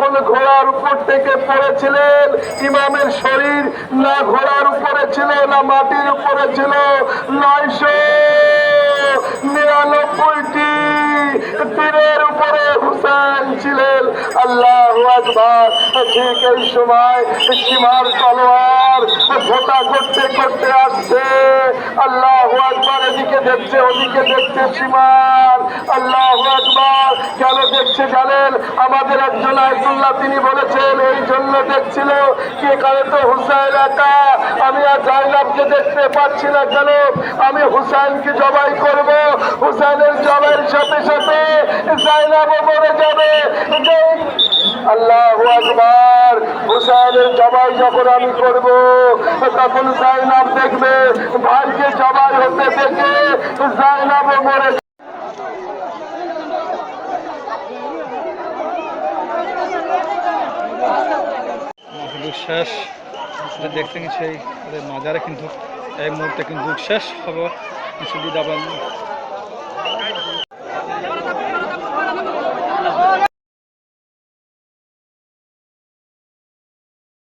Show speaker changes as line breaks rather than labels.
ঘোড়ার উপর থেকে পড়েছিলেন, ইমামের শরীর না ঘোড়ার উপরে ছিল, না মাটির উপরে ছিল, নয়শো নিরানব্বইটি তীরের উপরে হুসেন ছিলেন। আল্লাহ আকবার। ঠিক এই সময় সীমার তলোয়ার ফোটা করতে করতে আসছে। আল্লাহ আকবার, এদিকে দেখছে, ওদিকে দেখছে সীমার। আল্লাহ আকবার। কেন দেখছে জানেন আমাদের একজন আয়তুল্লাহ তিনি বলেছেন, এই জন্য দেখছিল কে কারণে তো হুসাইন একা। আমি আর জাইনাবকে দেখতে পাচ্ছি না কেন? আমি হুসাইনকে জবাই করব। হুসাইনের জবাইয়ের সাথে সাথে জাইনাবও মরে যাবে। আল্লাহ আকবার। হুসাইনের জবাই যখন আমি করব, তখন জাইনাব দেখবে, ভাইকে জবাই হতে দেখে জাইনাবও মরে
শেষ যেটা দেখছেন সেই মাজারে কিন্তু এই মুহূর্তে কিন্তু শেষ হব কিছু বিদাবান